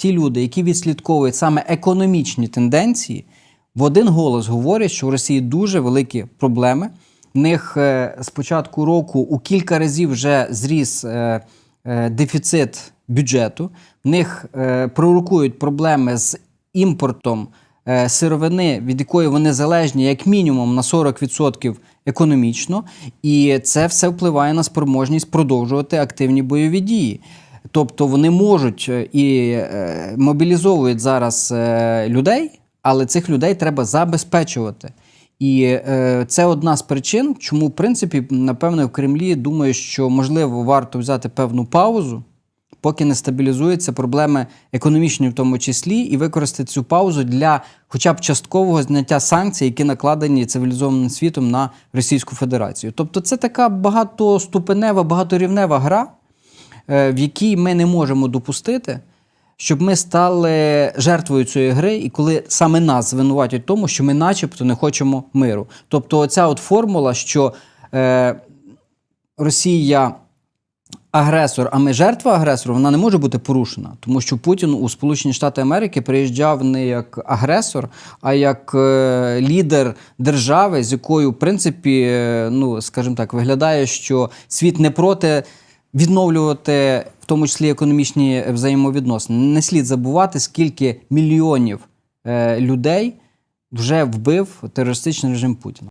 ті люди, які відслідковують саме економічні тенденції, в один голос говорять, що в Росії дуже великі проблеми. В них е, з початку року у кілька разів вже зріс е, е, дефіцит бюджету. В них пророкують проблеми з імпортом сировини, від якої вони залежні як мінімум на 40% економічно, і це все впливає на спроможність продовжувати активні бойові дії. Тобто вони можуть е, і е, мобілізовують зараз е, людей, але цих людей треба забезпечувати. І е, це одна з причин, чому, в принципі, напевно, в Кремлі думаю, що можливо варто взяти певну паузу, поки не стабілізуються проблеми економічні, в тому числі, і використати цю паузу для хоча б часткового зняття санкцій, які накладені цивілізованим світом на Російську Федерацію. Тобто, це така багатоступенева, багаторівнева гра, в якій ми не можемо допустити. Щоб ми стали жертвою цієї гри, і коли саме нас звинуватять в тому, що ми, начебто, не хочемо миру. Тобто, оця от формула, що е, Росія агресор, а ми жертва агресора, вона не може бути порушена, тому що Путін у Сполучені Штати Америки приїжджав не як агресор, а як е, лідер держави, з якою, в принципі, е, ну скажімо так, виглядає, що світ не проти. Відновлювати в тому числі економічні взаємовідносини. Не слід забувати, скільки мільйонів е, людей вже вбив терористичний режим Путіна.